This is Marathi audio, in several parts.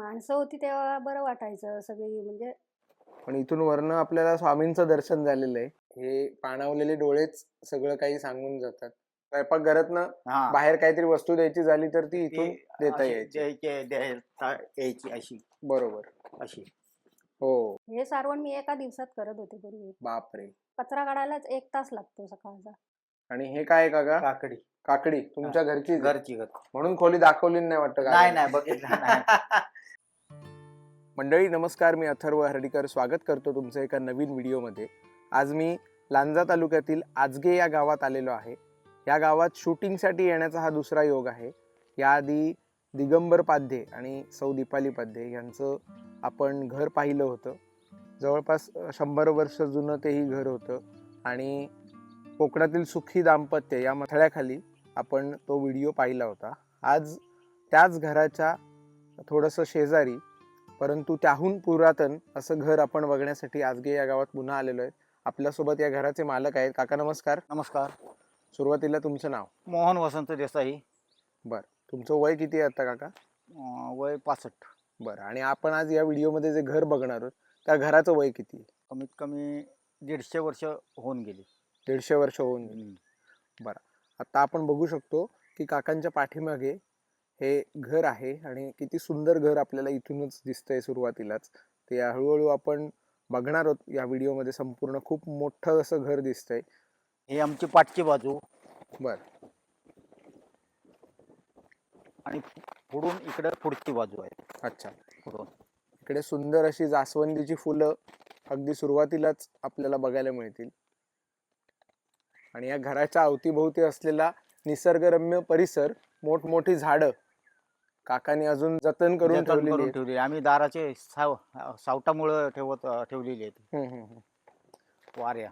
माणसं होती तेव्हा बरं वाटायचं सगळी म्हणजे पण इथून वरनं आपल्याला स्वामींचं दर्शन झालेलं आहे. हे पाणावलेले डोळेच सगळं काही सांगून जातात. स्वयंपाकघरातनं हा. बाहेर काहीतरी वस्तू द्यायची झाली तर ती इथून ती देता अशी यायची. द्यायची द्यायला यायची अशी. बरोबर. अशी. हो. हे सारवण मी एका दिवसात करत होते पूर्वी बापरे. कचरा काढायलाच एक तास लागतो सकाळचा. आणि हे काय आहे काका? काकडी. काकडी. तुमच्या घरची घरची. घर म्हणून खोली दाखवली नाही वाटतं नाही काकांनी. नाही बघितलं नाही. मंडळी नमस्कार. मी अथर्व हर्डीकर. स्वागत करतो तुमचं एका नवीन व्हिडिओमध्ये. आज मी लांजा तालुक्यातील आजगे या गावात आलेलो आहे. या गावात शूटिंगसाठी येण्याचा हा दुसरा योग आहे. याआधी दिगंबर पाध्ये आणि सौ दीपाली पाध्ये यांचं आपण घर पाहिलं होतं. जवळपास शंभर वर्ष जुनं तेही घर होतं आणि कोकणातील सुखी दाम्पत्य या मथळ्याखाली आपण तो व्हिडिओ पाहिला होता. आज त्याच घराच्या थोडंसं शेजारी परंतु त्याहून पुरातन असं घर आपण बघण्यासाठी आजगे या गावात पुन्हा आलेलो आहे. आपल्यासोबत या घराचे मालक आहेत. काका नमस्कार. नमस्कार. सुरुवातीला तुमचं नाव? मोहन वसंत देसाई. तुमचं वय किती आहे आता काका? अं, वय पासष्ट. बरं. आणि आपण आज या व्हिडिओमध्ये जे घर बघणार आहोत त्या घराचं वय किती आहे? कमीत कमी दीडशे वर्ष होऊन गेली. दीडशे वर्ष होऊन गेली. आता आपण बघू शकतो की काकांच्या पाठीमागे हे घर आहे आणि किती सुंदर घर आपल्याला इथूनच दिसतंय सुरुवातीलाच. ते हळूहळू आपण बघणार आहोत या व्हिडिओमध्ये संपूर्ण खूप मोठं असं घर दिसतंय. ही आमची पाठची बाजू. बर. आणि पुढून इकडे पुढची बाजू आहे. अच्छा. पुढून. इकडे सुंदर अशी जास्वंदीची फुलं अगदी सुरुवातीलाच आपल्याला बघायला मिळतील. आणि या घराच्या अवतीभोवती असलेला निसर्गरम्य परिसर मोठमोठी झाडं काकांनी अजून जतन करून जतन ठेवलेली करून आहेत. ठेवली. आम्ही दाराचे साव सावटामुळं ठेवत ठेवलेली हम्म, हम्म. वाऱ्या.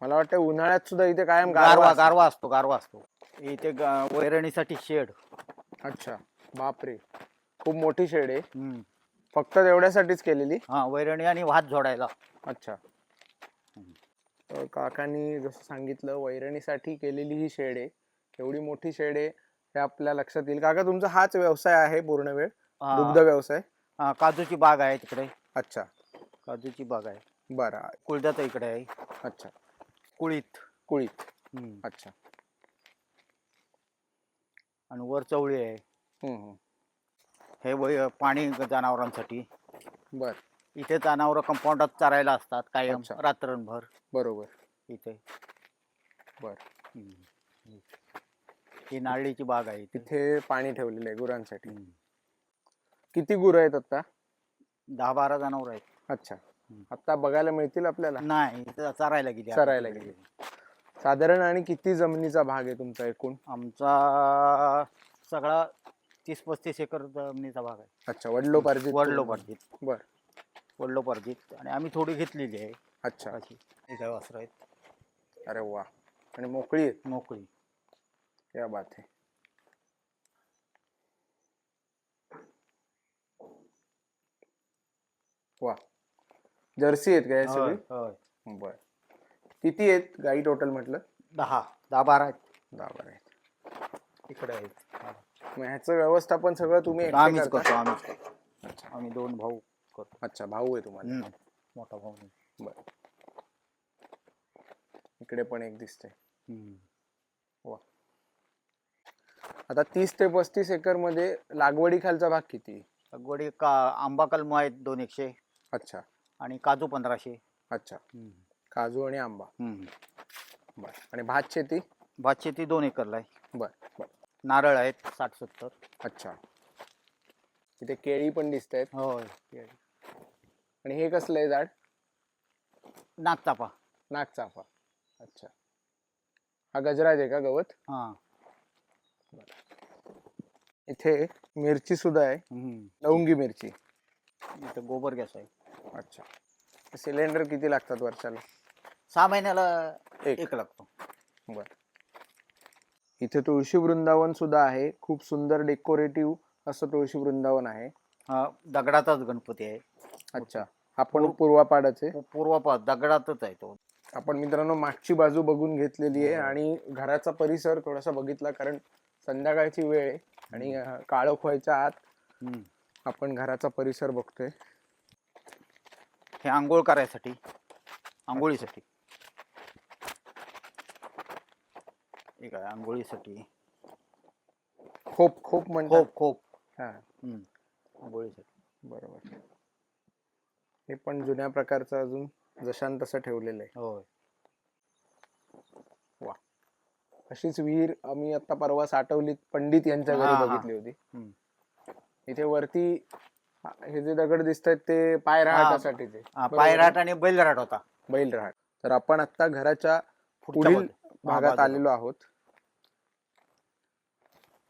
मला वाटतं उन्हाळ्यात सुद्धा इथे कायम गारवा गारवा असतो. गारवा असतो गारवा असतो. इथे ग- वैरणीसाठी शेड. अच्छा बापरे. खूप मोठी शेड आहे. फक्त तेवढ्यासाठीच केलेली? हा वैरणी आणि भात जोडायला अच्छा. तर काकांनी जसं सांगितलं वैरणीसाठी केलेली ही शेड आहे. एवढी मोठी शेड आहे. हे आपल्या लक्षात येईल. काका तुमचा हाच व्यवसाय आहे पूर्ण वेळ? हा, दुग्ध व्यवसाय? हा, काजूची बाग आहे तिकडे. अच्छा. काजूची बाग आहे. बरं. कुळदात इकडे आहे अच्छा. कुळीत. कुळीत. हम्म. अच्छा. आणि वर चवळी आहे. हम्म, हम्म. हे वय पाणी जनावरांसाठी. बर. इथे जनावर कंपाऊंडात चरायला असतात कायम अच्छा. रात्रभर. बरोबर. इथे. बर. हम्म. ही नारळीची बाग आहे इथे. तिथे पाणी ठेवलेलं आहे गुरांसाठी. हम्म. किती गुरं आहेत आता दहा बारा जनावर आहेत. अच्छा. आता बघायला मिळतील आपल्याला? नाही इथे चरायला गेली आता. चरायला. गेली. साधारण आणि किती जमिनीचा भाग आहे तुमचा एकूण? आमचा सगळा तीस पस्तीस एकर जमिनीचा भाग आहे. अच्छा वडलोपार्जित वडलोपार्जित. बर. वडलोपार्जित. आणि आम्ही थोडी घेतलेली आहे. अच्छा. अशी. वासरं आहेत. अरे वा. आणि मोकळी आहे मोकळी. क्या बात आहे वा जर्सी आहेत का हे होय, सगळी होय. बर किती आहेत गाई टोटल म्हटलं दहा दहा बारा आहेत दहा बारा आहेत इकडे आहेत हा. मग ह्याचं व्यवस्थापन सगळं तुम्ही एकटे आम्हीच करता? करतो आम्हीच करतो अच्छा आम्ही दोन भाऊ करतो अच्छा भाऊ आहे तुम्हाला हम्म. मोठा भाऊ नाही. इकडे पण एक दिसते हम्म. आता तीस ते पस्तीस एकरमध्ये लागवडी खालचा भाग किती? लागवडी का आंबा कलम आहेत दोन एकशे. अच्छा. आणि काजू पंधराशे. अच्छा. काजू आणि आंबा. बर. आणि भात शेती? भात शेती दोन एकरला आहे. बर बर. नारळ आहेत साठ सत्तर. अच्छा. इथे केळी पण दिसत आहेत. होय आणि हे कसलं आहे झाड? नागचापा नागचाफा. अच्छा. हा गजराज आहे का गवत? हा. इथे मिरची सुद्धा आहे. लवंगी मिरची. इथं गोबर गॅस आहे. अच्छा. सिलेंडर किती लागतात वर्षाला? सहा महिन्याला एक. एक लागतो. बर. इथे तुळशी वृंदावन सुद्धा आहे. खूप सुंदर डेकोरेटिव्ह असं तुळशी वृंदावन आहे. हा दगडाचाच गणपती आहे. अच्छा. पण पूर्व- पूर्वापाडाचे? पू- पूर्वापार दगडातच आहे तो. आपण मित्रांनो मागची बाजू बघून घेतलेली आहे हो. आणि घराचा परिसर थोडासा बघितला कारण संध्याकाळची वेळ आहे आणि काळोख व्हायच्या आत. आपण घराचा परिसर बघतोय. हे आंघोळ करायसाठी आंघोळीसाठी. ठीक आहे आंघोळीसाठी? खोप खोप म्हणतात. खोप खोप. हा. आंघोळीसाठी. बरोबर. हे पण जुन्या प्रकारचं अजून जशान तसं ठेवलेलं आहे. होय. अशीच विहीर आम्ही आता परवा साठवली पंडित यांच्या घरी. बघितली होती. इथे वरती हा, जे दगड दिसत आहेत ते पाय. राहण्यासाठीचे बरोबर पायराट आणि बैलराट होता बैल राहत तर आपण आता घराच्या पुढील. भागात. आलेलो आहोत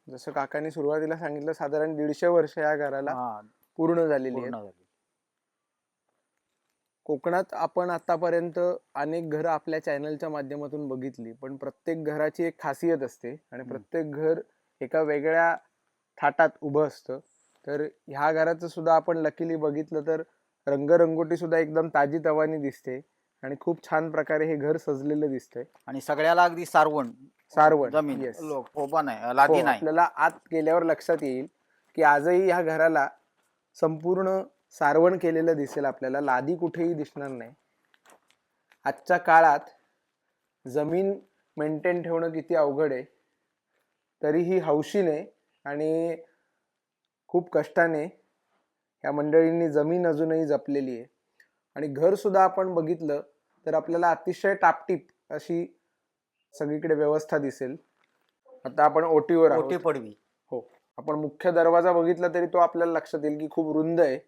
जसं काकांनी सुरुवातीला सांगितलं साधारण दीडशे वर्ष या घराला पूर्ण झालेली झाली कोकणात आपण आतापर्यंत अनेक घरं आपल्या चॅनलच्या माध्यमातून बघितली पण प्रत्येक घराची एक खासियत असते आणि. प्रत्येक घर एका वेगळ्या थाटात उभं असतं. तर ह्या घराचं सुद्धा आपण लकीली बघितलं तर रंगरंगोटी सुद्धा एकदम ताजी तवानी दिसते आणि खूप छान प्रकारे हे घर सजलेलं दिसतंय. आणि सगळ्याला अगदी सारवण. सारवण जमीन. हो, आपल्याला आत गेल्यावर लक्षात येईल की आजही ह्या घराला संपूर्ण सारवण केलेलं दिसेल आपल्याला. लादी कुठेही दिसणार नाही. आजच्या काळात जमीन मेंटेन ठेवणं किती अवघड आहे तरीही हौशीने आणि खूप कष्टाने या मंडळींनी जमीन अजूनही जपलेली आहे. आणि घर सुद्धा आपण बघितलं तर आपल्याला अतिशय टापटीप अशी सगळीकडे व्यवस्था दिसेल. आता आपण ओटीवर ओटी पडवी. आपण मुख्य दरवाजा बघितला तरी तो आपल्याला लक्षात येईल की खूप रुंद आहे.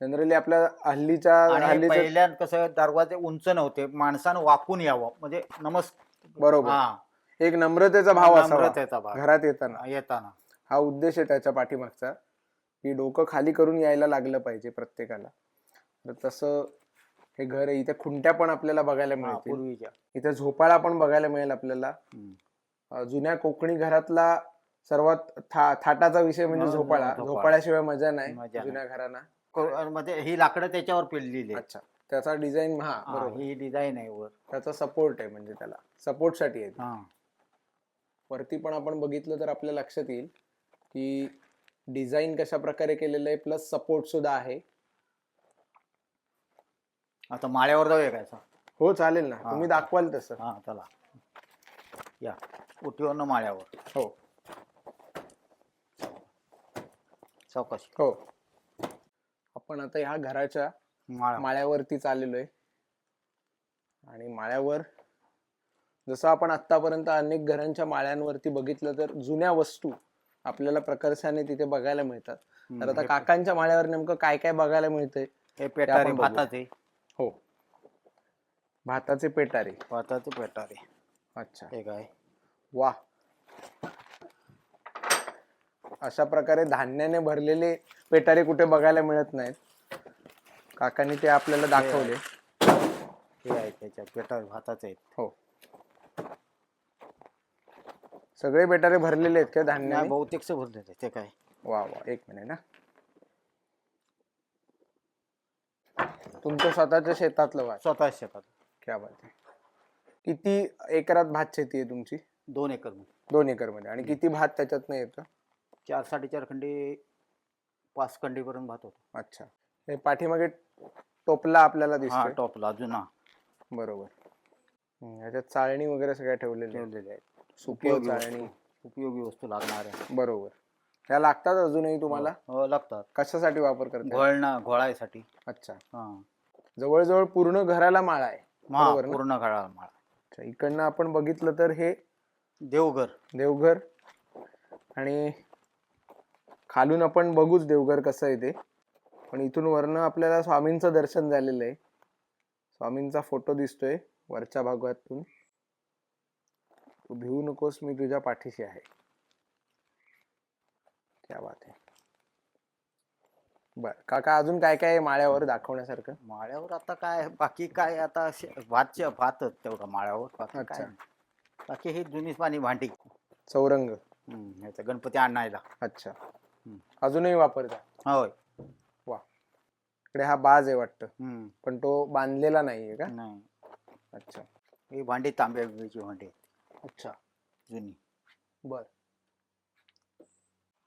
जनरली आपल्या हल्लीच्या आणि हल्लीच्या पहिल्या कसं दरवाजे उंच नव्हते माणसानं वाकून यावं. म्हणजे नमस् बरोबर. हा. एक नम्रतेचा भाव असावा. भाव. घरात येताना. येताना. हा उद्देश आहे त्याच्या पाठीमागचा की डोकं खाली करून यायला लागलं पाहिजे प्रत्येकाला. तर तसं हे घर आहे. इथे खुंट्या पण आपल्याला बघायला हा, मिळतील. पूर्वीच्या. इथे झोपाळा पण बघायला मिळेल आपल्याला. हम्म. अं, जुन्या कोकणी घरातला सर्वात था थाटाचा विषय म्हणजे झोपाळा. झोपाळा. झोपाळ्याशिवाय मजा नाही मजा नाही. जुन्या घरांना. को- म्हणजे ही लाकडं त्याच्यावर आहेत. अच्छा. त्याचा डिझाईन हा हा, बरोबर. ही डिझाईन आहे वर. त्याचा सपोर्ट आहे म्हणजे त्याला. सपोर्टसाठी आहे ती. हा. वरती पण आपण बघितलं तर आपल्या लक्षात येईल की डिझाईन कशा प्रकारे केलेलं आहे प्लस सपोर्ट सुद्धा आहे. आता माळ्यावर जाऊया काय असं? हो चालेल ना. हा. तुम्ही दाखवाल तसं. हा चला. या. उठीवरनं माळ्यावर. हो. चौकशी. हो. आपण आता ह्या घराच्या माळा माळ्यावरती चाललेलो आहे आणि माळ्यावर जसं आपण आतापर्यंत अनेक घरांच्या माळ्यांवरती बघितलं तर जुन्या वस्तू आपल्याला प्रकर्षाने तिथे बघायला मिळतात. तर आता काकांच्या माळ्यावर नेमकं काय काय बघायला मिळतंय हे पेटारे. भाताचे. हो. भाताचे पेटारे. भाताचे पेटारे. अच्छा. हे काय? वा. अशा प्रकारे धान्याने भरलेले पेटारे कुठे बघायला मिळत नाहीत. काकांनी ते आपल्याला दाखवले. हे आहे त्याच्या पेटारे भाताचे आहेत. हो. सगळे पेटारे भरलेले आहेत का नाही धान्याने बहुतेक भरलेले ते काय? वा वा एक मिनिट ना. तुमचं स्वतःच्या शेतातलं वाच. स्वतः शेतात. क्या बात आहे. किती एकरात भात शेती आहे तुमची? दोन एकर दोन एकरमध्ये आणि किती भात त्याच्यातनं येतं? चार साडेचार खंडी पाच खंडीपर्यंत भात होतो. अच्छा. हे पाठीमागे टोपला आपल्याला हा दिसतोय? टॉपला जुना. बरोबर. हम्म, ह्याच्यात चाळणी वगैरे सगळ्या ठेवलेल्या आहेत. ठेवलेले आहेत. सुकी उपयोगी चाळणी. वस्तू. उपयोगी वस्तू लागणाऱ्या बरोबर. ह्या लागतात अजूनही तुम्हाला? हो लागतात. कशासाठी वापर करतात घोळणा घोळायसाठी. अच्छा. हा. जवळजवळ पूर्ण घराला माळा आहे. हा, बरोबर ना? पूर्ण घळा माळा अच्छा, इकडनं आपण बघितलं तर हे देवघर. देवघर आणि खालून आपण बघूच देवघर कसं आहे ते. पण इथून वरनं आपल्याला स्वामींचं दर्शन झालेलं आहे. स्वामींचा फोटो दिसतोय वरच्या भागातून. तू भिवू नकोस मी तुझ्या पाठीशी आहे. क्या बात आहे. बर काका अजून काय काय आहे माळ्यावर दाखवण्यासारखं? माळ्यावर आता काय बाकी काय आता शे- भातच्या भातच तेवढा माळ्यावर बाकी काय अच्छा. नाही. बाकी ही जुनी पाणी भांडी. चौरंग. हम्म, ह्याचं गणपती आणायला. अच्छा. अजूनही वापरता होय. इकडे हा बाज आहे वाटतं. हम्म, पण तो बांधलेला नाहीये का? नाही. अच्छा. ही भांडी तांब्या बिब्याची भांडी आहेत, अच्छा. जुनी. बर.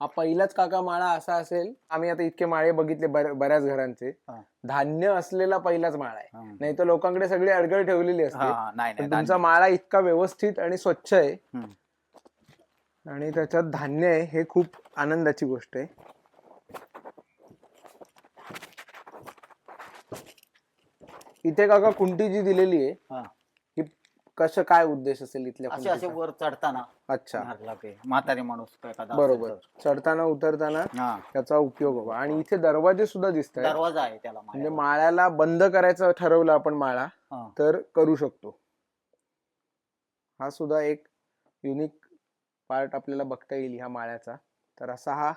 हा पहिलाच काका माळा असा असेल. आम्ही आता इतके माळे बघितले बऱ्या- बऱ्याच घरांचे. हा. धान्य असलेला पहिलाच माळा आहे. नाही तर लोकांकडे सगळी अडगळ ठेवलेली हा, असते. हा, नाही पण नाही तुमचा धान्य. माळा इतका व्यवस्थित आणि स्वच्छ आहे. आणि त्याच्यात धान्य आहे हे खूप आनंदाची गोष्ट आहे इथे काका कुंटी जी दिलेली आहे हा. ही कसं काय उद्देश असेल इथल्या असे असे कुंटीचा? वर चढताना अच्छा मारला म्हातारे माणूस काय एखादा असेल बरोबर. चढताना उतरताना हा त्याचा उपयोग हवा आणि इथे दरवाजे सुद्धा दिसत आहेत दरवाजा आहे त्याला म्हणजे. माळ्याला बंद करायचं ठरवलं आपण माळा हा. तर करू शकतो हा सुद्धा एक युनिक पार्ट आपल्याला बघता येईल ह्या माळ्याचा तर असा हा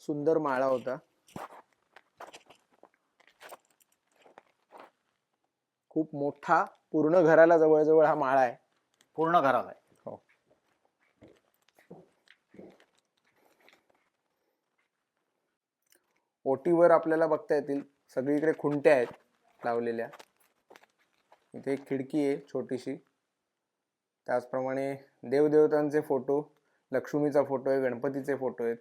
सुंदर माळा होता. खूप मोठा पूर्ण घराला जवळजवळ हा माळा आहे. पूर्ण घराला आहे. ओटीवर आपल्याला बघता येतील सगळीकडे खुंट्या आहेत लावलेल्या. इथे एक खिडकी आहे छोटीशी. त्याचप्रमाणे देवदेवतांचे फोटो लक्ष्मीचा फोटो आहे गणपतीचे फोटो आहेत.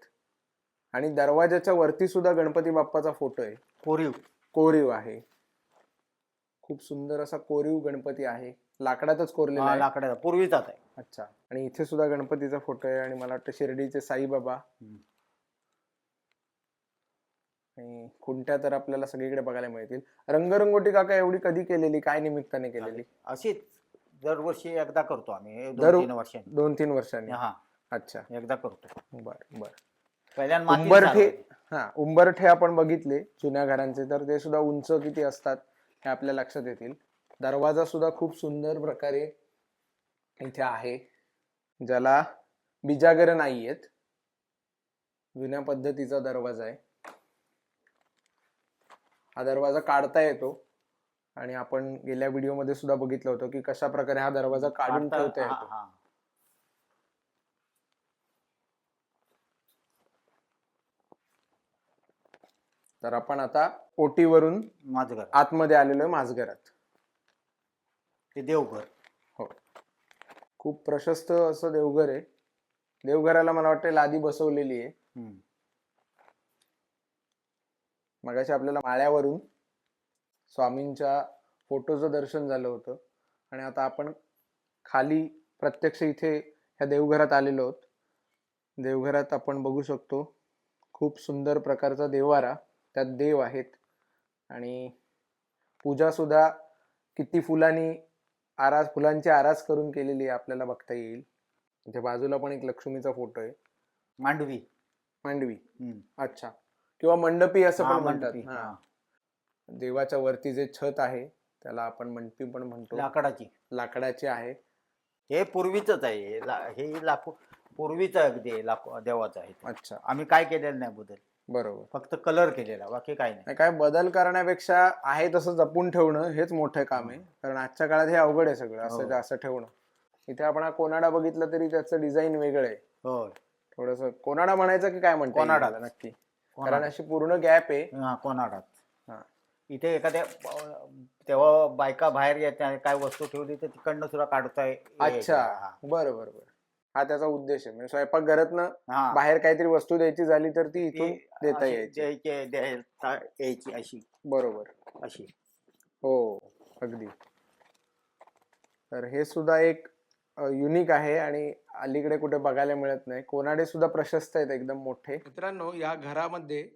आणि दरवाजाच्या वरती सुद्धा गणपती बाप्पाचा फोटो आहे. कोरीव. कोरीव आहे. खूप सुंदर असा कोरीव गणपती आहे. लाकडातच कोरलेला हा, आहे. लाकडाचा. पूर्वीचाच आहे. अच्छा. आणि इथे सुद्धा गणपतीचा फोटो आहे आणि मला वाटतं शिर्डीचे साईबाबा. हम्म. आणि खुंट्या तर आपल्याला सगळीकडे बघायला मिळतील. रंगरंगोटी काका एवढी कधी केलेली? काय निमित्ताने केलेली? अशीच दरवर्षी एकदा करतो आम्ही हे दर- दोन तीन वर्षांनी. दोन तीन वर्षांनी. हा. अच्छा. एकदा करतो बर बर. पहिल्यांदा मातीत उंबरठे. हा उंबरठे आपण बघितले जुन्या घरांचे तर ते सुद्धा उंच किती असतात हे आपल्या लक्षात येतील. दरवाजा सुद्धा खूप सुंदर प्रकारे इथे आहे ज्याला बिजागर नाहीयेत. जुन्या पद्धतीचा दरवाजा आहे. हा दरवाजा काढता येतो. आणि आपण गेल्या व्हिडिओमध्ये सुद्धा बघितलं होतं की कशा प्रकारे हा दरवाजा काढून ठेवता हा, येतो. हा. तर आपण आता ओटीवरून माझं घर आतमध्ये आलेलो आहे माझघरात. ते देवघर. खूप प्रशस्त असं देवघर आहे. देवघराला मला वाटतं लादी बसवलेली आहे. हम्म. मगाशी आपल्याला माळ्यावरून स्वामींच्या फोटोचं दर्शन झालं होतं. आणि आता आपण खाली प्रत्यक्ष इथे ह्या देवघरात आलेलो आहोत. देवघरात आपण बघू शकतो. खूप सुंदर प्रकारचा देवारा त्यात देव आहेत. आणि पूजा सुद्धा किती फुलांनी आरास फुलांची आरास करून केलेली आहे आपल्याला बघता येईल. इथे बाजूला पण एक लक्ष्मीचा फोटो आहे. मांडवी. मांडवी. अच्छा. किंवा मंडपी असं पण म्हणतात. देवाच्या वरती जे छत आहे त्याला आपण मंडपी पण म्हणतो. लाकडाची. लाकडाचे आहे. हे पूर्वीच आहे. हे ला- लाकूड पूर्वीच अगदी लाकू देवाचं आहे. अच्छा. आम्ही काय केलेलं नाही बदल बरोबर. फक्त कलर केलेला बाकी काय नाही. काय बदल करण्यापेक्षा आहे तसं जपून ठेवणं हेच मोठं काम आहे. कारण आजच्या काळात हे अवघड आहे सगळं असं हो. असं ठेवणं. इथे आपण हा कोनाडा बघितला तरी त्याचं डिझाईन वेगळं आहे. होय. थोडस कोनाडा म्हणायचं की काय म्हणतो कोनाडा. नक्की. कारण. अशी पूर्ण गॅप आहे. हा कोणाडात. हा. इथे एखाद्या तेव्हा बायका बाहेर येत्या काय वस्तू ठेवली तर तिकडनं सुद्धा काढताय अच्छा. बरं बरं बरं. हा त्याचा उद्देश आहे. म्हणजे स्वयंपाकघरातनं हा. बाहेर काहीतरी वस्तू द्यायची झाली तर ती इथून ती देता अशी यायची. द्यायची द्यायला यायची अशी. बरोबर. अशी. हो अगदी. तर हे सुद्धा एक युनिक आहे आणि अलीकडे कुठे बघायला मिळत नाही. कोनाडे सुद्धा प्रशस्त आहेत एकदम मोठे. मित्रांनो या घरामध्ये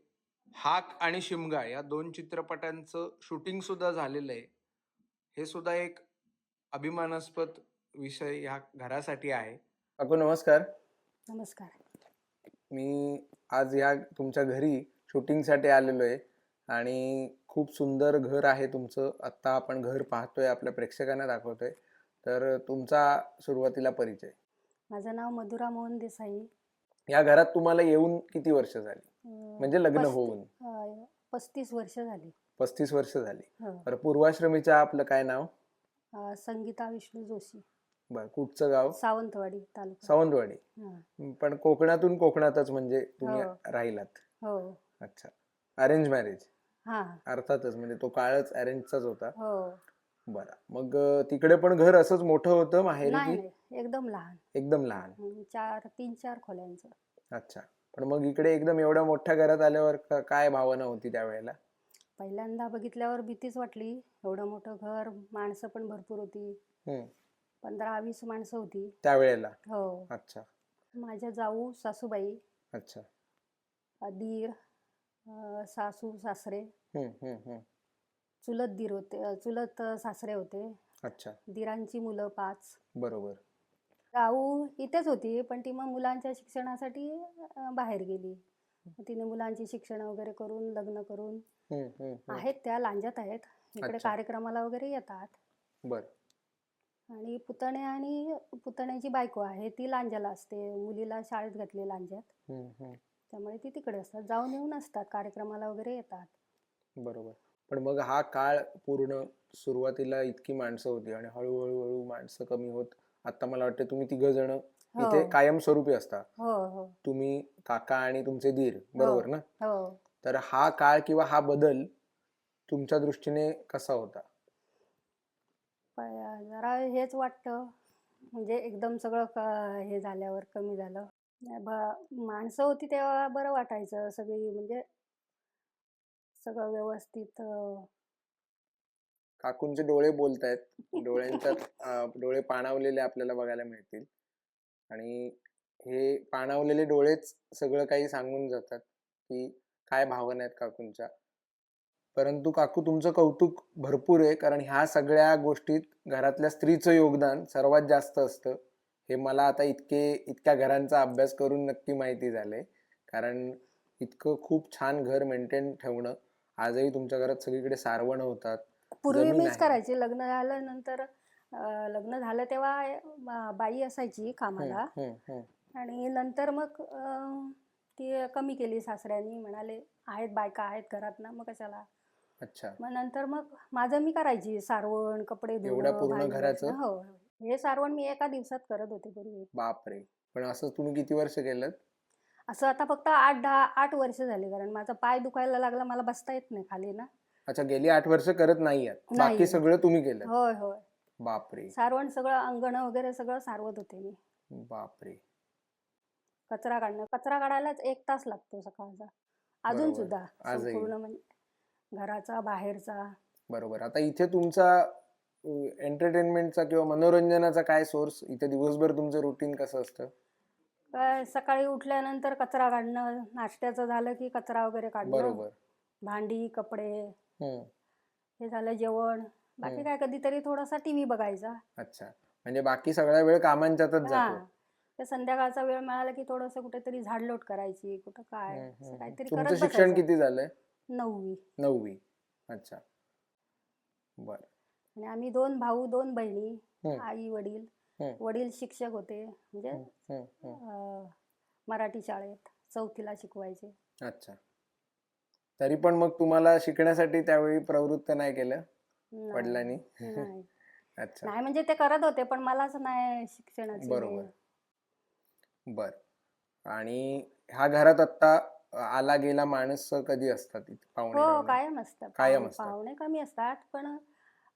हाक आणि शिमगा या दोन चित्रपटांचं शूटिंग सुद्धा झालेलं आहे. हे सुद्धा एक अभिमानास्पद विषय ह्या घरासाठी आहे. काकू नमस्कार. नमस्कार. मी आज या तुमच्या घरी शूटिंगसाठी आलेलो आहे आणि खूप सुंदर घर आहे तुमचं. आत्ता आपण घर पाहतोय आपल्या प्रेक्षकांना दाखवतोय. तर तुमचा सुरुवातीला परिचय. माझं नाव मधुरा मोहन देसाई. या घरात तुम्हाला येऊन किती वर्ष झाली? म्हणजे लग्न होऊन. पस्तीस वर्ष झाली. पस्तीस वर्ष झाली. हो. बरं पूर्वाश्रमीच्या आपलं काय नाव? संगीता विष्णू जोशी. बरं कुठचं गाव? सावंतवाडी तालुका. सावंतवाडी. हा. पण कोकणातून कोकणातच म्हणजे तुम्ही हो. राहिलात. हो. अच्छा. अरेंज मॅरेज हा. अर्थातच म्हणजे तो काळच अरेंजचाच होता. हो. बरं. मग अं, तिकडे पण घर असंच मोठं होतं माहेरी नाही की? नाही. एकदम लहान. एकदम लहान. चार तीन चार खोल्यांचं. अच्छा. पण मग इकडे एकदम एवढ्या मोठ्या घरात आल्यावर क- काय भावना होती त्यावेळेला? पहिल्यांदा बघितल्यावर भीतीच वाटली. एवढं मोठं घर माणसं पण भरपूर होती. हम्म. पंधरा वीस माणसं होती. त्यावेळेला? हो. अच्छा. माझ्या जाऊ सासूबाई अच्छा. दीर अ, सासू सासरे. हम्म, हम्म, हम्म. चुलत दीर होते अ, चुलत सासरे होते. अच्छा. दीरांची मुलं पाच. बरोबर. जाऊ इथेच होती पण ती मग मुलांच्या शिक्षणासाठी अ, बाहेर गेली. मग तिने मुलांची शिक्षण वगैरे करून लग्न करून हम्म, हम्म, हम्म. आहेत त्या लांजात आहेत. इकडे अच्छा. कार्यक्रमाला वगैरे येतात. बर. आणि पुतणे आणि पुतण्याची बायको आहे ती लांजाला असते. मुलीला शाळेत घातली हम्म. त्यामुळे ती तिकडे असतात. जाऊन येऊन असतात. कार्यक्रमाला वगैरे येतात. बरोबर. पण मग हा काळ पूर्ण सुरुवातीला इतकी माणसं होती आणि हळूहळू हळू माणसं कमी होत. आता मला वाटतं तुम्ही तिघ जण इथे हो कायमस्वरूपी असता. हो हो. तुम्ही काका आणि तुमचे दीर. बरोबर ना? हो. तर हा काळ किंवा हा बदल तुमच्या दृष्टीने कसा होता? जरा हेच वाटतं. म्हणजे एकदम सगळं क- हे झाल्यावर कमी झालं. ब- माणसं होती तेव्हा बरं वाटायचं सगळी म्हणजे सगळं व्यवस्थित अं, काकूंचे डोळे बोलतायत. डोळ्यांच्यात अं, डोळे पाणावलेले आपल्याला बघायला मिळतील. आणि हे पाणावलेले डोळेच सगळं काही सांगून जातात की काय भावना आहेत काकूंच्या. परंतु काकू तुमचं कौतुक भरपूर आहे कारण ह्या सगळ्या गोष्टीत घरातल्या स्त्रीचं योगदान सर्वात जास्त असतं. हे मला आता इतके इतक्या घरांचा अभ्यास करून नक्की माहिती झालंय कारण इतकं खूप छान घर मेंटेन ठेवणं आजही तुमच्या घरात सगळीकडे सारवण होतात. पूर्वी मीच. करायची. लग्न झाल्यानंतर लग्न झालं तेव्हा बाई असायची कामाला. आणि नंतर मग ती कमी केली सासऱ्यांनी. म्हणाले आहेत बायका आहेत घरात ना मग कशाला अच्छा. मग नंतर मग माझं मी करायची सारवण कपडे एवढ्या पूर्ण भांडी घराचं? घासणं. हो हे. सारवण मी एका दिवसात करत होते पूर्वी. बापरे. पण असं तुम्ही किती वर्ष केलं असं आता फक्त आठ दहा आठ वर्ष झाली कारण माझा पाय दुखायला लागला मला बसता येत नाही खाली ना. अच्छा गेली आठ वर्ष करत नाही आहात. नाही. बाकी सगळं तुम्ही केलं होय होय. बापरे. सारवण सगळं अंगण वगैरे सगळं सारवत होते मी. बापरे. कचरा काढणं. कचरा काढायलाच एक तास लागतो सकाळचा. अजून बरोबर. सुद्धा आजही. संपूर्ण म्हणजे घराचा बाहेरचा. बरोबर. आता इथे तुमचा एंटरटेनमेंटचा किंवा मनोरंजनाचा काय सोर्स इथे दिवसभर तुमचं रुटीन कसं असतं? काय सकाळी उठल्यानंतर कचरा काढणं नाश्त्याचं झालं की कचरा वगैरे काढणं. बरोबर. भांडी कपडे. हम्म हे झालं जेवण. बाकी. काय कधीतरी थोडासा टीव्ही बघायचा. अच्छा. म्हणजे बाकी सगळा वेळ कामांच्यातच हा. जातो. संध्याकाळचा वेळ मिळाला की थोडस कुठेतरी झाडलोट करायची कुठं काय हम्म, असं हम्म, काहीतरी हम्म. करत तुमचं शिक्षण बसायचं. किती झालंय? नववी. नववी. अच्छा. बर. आणि आम्ही दोन भाऊ दोन बहिणी. आई वडील. वडील शिक्षक होते. म्हणजे. अं, मराठी शाळेत चौथीला शिकवायचे. अच्छा. तरी पण मग तुम्हाला शिकण्यासाठी त्यावेळी प्रवृत्त नाही केलं? नाही, वडिलांनी? नाही. अच्छा. नाही म्हणजे ते करत होते पण मलाच नाही शिक्षणाची बरोबर. बर. आणि ह्या घरात आता आला गेला माणूस कधी असतात इथे पाहुणे हो? कायम असतात. कायम पाहुणे- असतात. पाहुणे कमी असतात पण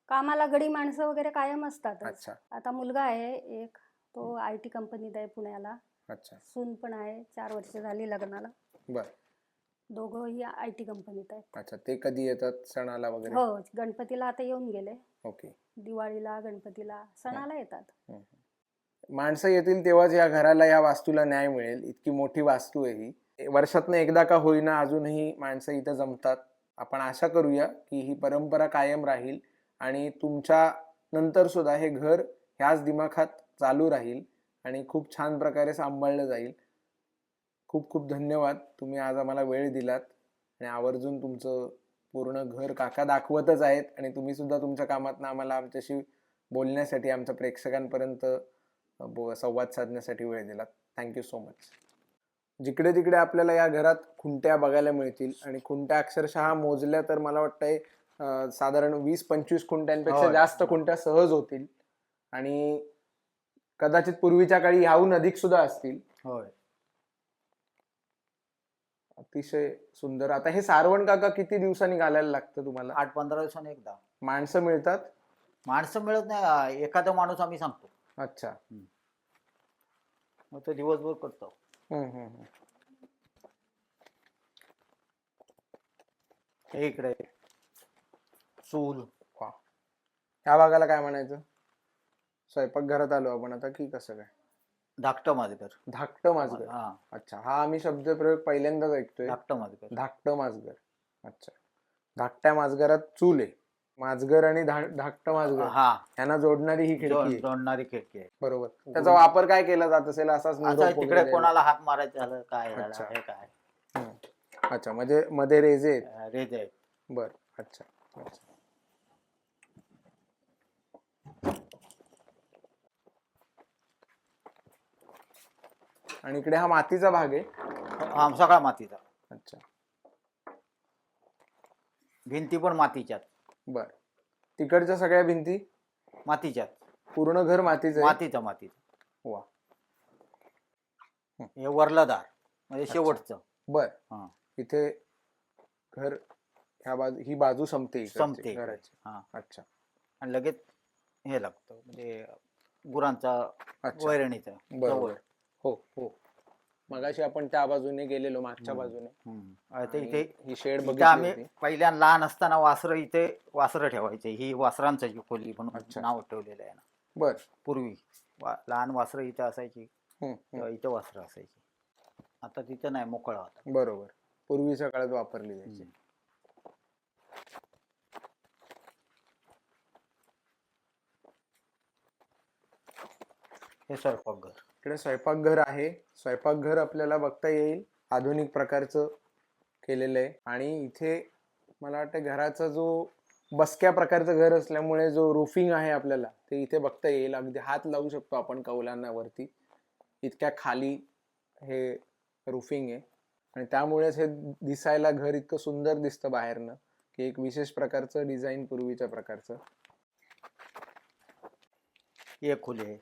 कामाला गडी माणसं वगैरे कायम असतात अच्छा. आता मुलगा आहे एक तो आय टी कंपनीत आहे पुण्याला. अच्छा. सून पण आहे चार वर्ष झाली लग्नाला. बर. दोघंही आय टी कंपनीत आहेत. अच्छा ते कधी येतात? सणाला वगैरे? हो गणपतीला आता येऊन गेले. ओके. दिवाळीला गणपतीला सणाला येतात. माणसं येतील तेव्हाच या घराला या वास्तूला न्याय मिळेल. इतकी मोठी वास्तू आहे ही. वर्षातनं एकदा का होईना अजूनही माणसं इथं जमतात. आपण आशा करूया की ही परंपरा कायम राहील आणि तुमच्या नंतर सुद्धा हे घर ह्याच दिमाखात चालू राहील आणि खूप छान प्रकारे सांभाळलं जाईल. खूप खूप धन्यवाद. तुम्ही आज आम्हाला वेळ दिलात आणि आवर्जून तुमचं पूर्ण घर काका दाखवतच आहेत आणि तुम्ही सुद्धा तुमच्या कामातनं आम्हाला आमच्याशी बोलण्यासाठी आमच्या प्रेक्षकांपर्यंत संवाद साधण्यासाठी वेळ दिलात. थँक्यू सो मच जिकडे तिकडे आपल्याला या घरात खुंट्या बघायला मिळतील आणि खुंट्या अक्षरशः मोजल्या तर मला वाटतंय साधारण वीस पंचवीस खुंट्यांपेक्षा. जास्त खुंट्या सहज होतील. आणि कदाचित पूर्वीच्या काळी ह्याहून अधिक सुद्धा असतील. होय. अतिशय सुंदर. आता हे सारवण काका किती दिवसांनी घालायला लागतं तुम्हाला? आठ पंधरा दिवसांनी एकदा. माणसं मिळतात? माणसं मिळत नाही एखादा माणूस आम्ही सांगतो. अच्छा. मग तो दिवसभर करतो. हम्म, हम्म, हम्म. हे इकडे. चूल. वा ह्या भागाला काय म्हणायचं? स्वयंपाक घरात आलो आपण आता की कसं काय? धाकटं माजगर धाकटं माजगर हा. अच्छा हा आम्ही शब्दप्रयोग पहिल्यांदाच ऐकतोय. धाकटं माजगर धाकटं माजगर अच्छा. धाकट्या माजगरात चूल आहे. माजगर आणि धा- धाकटं माजगर. हा. यांना जोडणारी ही खिडकी जो- आहे. जोडणारी खिडकी आहे. बरोबर. त्याचा वापर काय केला जात असेल असाच निरोप वगैरे तिकडे. कोणाला हात मारायचं झालं काय झालं अच्छा. हे काय? हम्म. अच्छा म्हणजे मध्ये रेजे आहेत. अं, रेजे आहेत. बर अच्छा. अच्छा. आणि इकडे हा मातीचा भाग आहे. हा सगळा मातीचा. अच्छा. भिंती पण मातीच्यात. बर. तिकडच्या सगळ्या भिंती? मातीच्यात पूर्ण घर मातीचं आहे? मातीचं मातीचं. वा. हे. वरलं दार म्हणजे शेवटचं. बर. हा. इथे घर ह्या बाजू ही बाजू संपते इकडची संपते. घराची. हा. अच्छा. आणि लगेच हे लागतं म्हणजे गुरांचा अच्छा. वैरणीचं बरोबर. हो हो. मगाशी आपण त्या बाजूने गेलेलो मागच्या. बाजूने. आणि इथे ही शेड इथं बघितली आम्ही होती. पहिल्या लहान असताना वासरं इथे वासरं ठेवायचे. ही वासरांचं जी खोली म्हणून अच्छा. नाव ठेवलेलं आहे ना. बर. पूर्वी वा- लहान वासरं इथे असायची हम्म, हम्म. तेव्हा इथे वासरं असायची. आता तिथं नाही मोकळा होता. बरोबर. पूर्वीच्या काळात वापरली जायची. हम्म. हे स्वयंपाकघर. इकडे स्वयंपाकघर आहे. स्वयंपाकघर आपल्याला बघता येईल. आधुनिक प्रकारचं केलेलं आहे. आणि इथे मला वाटतं घराचा जो बसक्या प्रकारचं घर असल्यामुळे जो रुफिंग आहे आपल्याला ते इथे बघता येईल. अगदी हात लावू शकतो आपण कौलांना वरती. इतक्या खाली हे रुफिंग आहे. आणि त्यामुळेच हे दिसायला घर इतकं सुंदर दिसतं बाहेरनं की एक विशेष प्रकारचं डिझाईन पूर्वीच्या प्रकारचं. ही एक खोली आहे.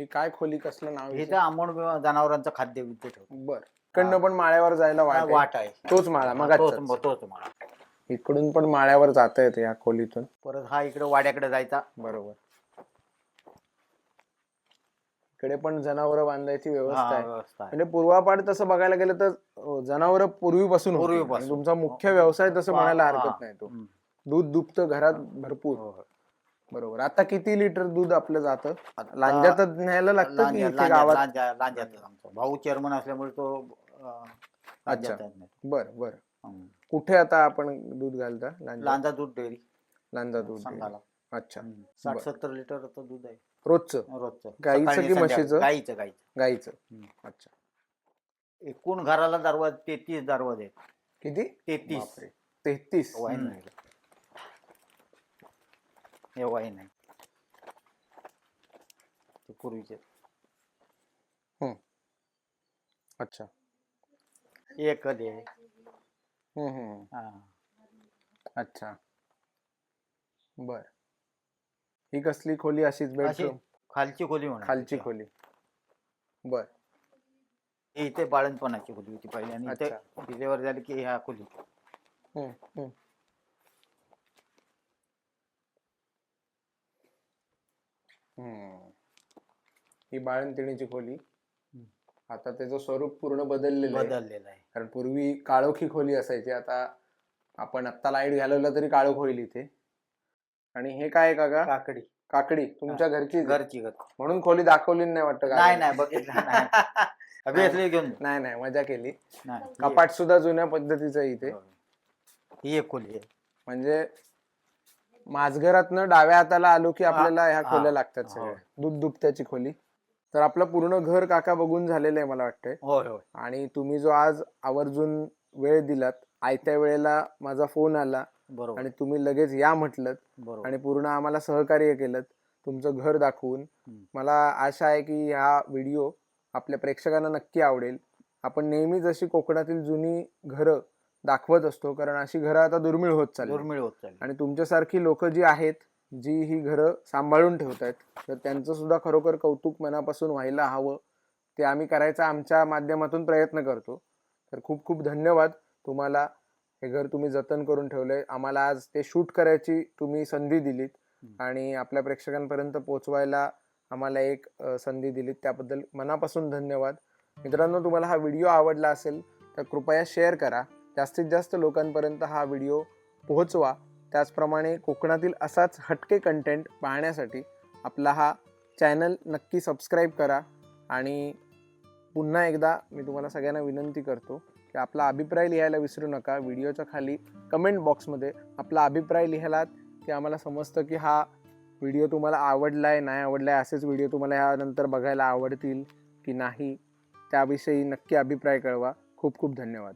ही काय खोली कसलं नाव इथं आमोण जनावरांचं खाद्य विद्य ठेवतो बर इकडनं पण माळ्यावर जायला वाट आहे. वाट आहे तोच माळा मग तोच तोच मला इकडून पण माळ्यावर जाता येते या खोलीतून परत हा इकडे वाड्याकडे जायचा बरोबर इकडे पण जनावर बांधायची व्यवस्था हा, आहे व्यवस्था आहे. म्हणजे पूर्वापार तसं बघायला गेलं तर जनावर पूर्वीपासून होती. पूर्वीपासून. तुमचा मुख्य व्यवसाय तसं म्हणायला हा. हरकत नाही तो हम्म. दूध दुभतं घरात भरपूर हो, हो. बरोबर. आता किती लिटर दूध आपलं जातं? आता लांजातच न्यायला लागतं की लांजा- इथे लांजा- गावात? लांजा- लांजातच आमचा. भाऊ चेअरमन असल्यामुळे तो अं, लांजातच नेतो. बर बर. कुठे आता आपण दूध घालता? लांजा? लांजा दूध डेअरी. लांजा दूध संघाला अच्छा. साठ बरं. सत्तर लिटरचं दूध आहे. रोजचं? रोजचं. गाईचं सकाळी की संध्याकाळी. म्हशीचं? गाईचं गाईचं. गाईचं. हम्म. अच्छा. एकूण घराला दरवाज तेहतीस दरवाजे आहेत. किती? तेहतीस. तेहतीस. वाईन आहे ते पूर्वीचे. अच्छा. एक कधी आहे हम्म, हम्म. हा. अच्छा. बर. ही कसली खोली? अशीच अशी बेडरूम खालची खोली म्हणा खालची खोली. बर. इथे बाळणपणाची खोली होती पहिली आणि इथे अच्छा. डिलेवर झाली की ह्या खोली हम्म, हम्म. ही बाळंतिणीची खोली. आता त्याचं स्वरूप पूर्ण बदललेलं आहे. बदललेला आहे. कारण पूर्वी काळोखी खोली असायची. आता आपण आत्ता लाइट घालवलं तरी काळोख होईल इथे. आणि हे काय काका? काकडी. काकडी. तुमच्या घरची? घरची घर म्हणून खोली दाखवली नाही वाटतं नाही. नाही बघितलं घेऊन. नाही नाही मजा केली. ही कपाट सुद्धा जुन्या पद्धतीचं आहे इथे. एक- ही एक खोली आहे. म्हणजे माझघरातनं डाव्या हाताला आलो की आपल्याला ह्या हा, खोल्या लागतात हो. सगळ्या दूध दुभत्याची खोली. तर आपलं पूर्ण घर काका बघून झालेलं आहे मला वाटतंय. होय होय. आणि तुम्ही जो आज आवर्जून वेळ दिलात आयत्या वेळेला माझा फोन आला बरोबर. आणि तुम्ही लगेच या म्हटलं बरोबर. आणि पूर्ण आम्हाला सहकार्य केलं तुमचं घर दाखवून. हम्म. मला आशा आहे की हा व्हिडिओ आपल्या प्रेक्षकांना नक्की आवडेल. आपण नेहमीच अशी कोकणातील जुनी घरं दाखवत असतो कारण अशी घरं आता दुर्मिळ होत चालली. दुर्मिळ होत चालली. आणि तुमच्यासारखी लोक जी आहेत जी ही घरं सांभाळून ठेवत आहेत तर त्यांचं सुद्धा खरोखर कौतुक मनापासून व्हायला हवं. ते आम्ही करायचा आमच्या माध्यमातून प्रयत्न करतो. तर खूप खूप धन्यवाद. तुम्हाला हे घर तुम्ही जतन करून ठेवलंय. आम्हाला आज ते शूट करायची तुम्ही संधी दिलीत. आणि आपल्या प्रेक्षकांपर्यंत पोहोचवायला आम्हाला एक संधी दिलीत. त्याबद्दल मनापासून धन्यवाद. मित्रांनो तुम्हाला हा व्हिडिओ आवडला असेल तर कृपया शेअर करा. जास्तीत जास्त लोकांपर्यंत हा व्हिडिओ पोहोचवा. त्याचप्रमाणे कोकणातील असाच हटके कंटेंट पाहण्यासाठी आपला हा चॅनल नक्की सबस्क्राईब करा. आणि पुन्हा एकदा मी तुम्हाला सगळ्यांना विनंती करतो की आपला अभिप्राय लिहायला विसरू नका. व्हिडिओच्या खाली कमेंट बॉक्समध्ये आपला अभिप्राय लिहायलात की आम्हाला समजतं की हा व्हिडिओ तुम्हाला आवडला आहे नाही आवडला आहे असेच व्हिडिओ तुम्हाला यानंतर बघायला आवडतील की नाही त्याविषयी नक्की अभिप्राय कळवा. खूप खूप धन्यवाद.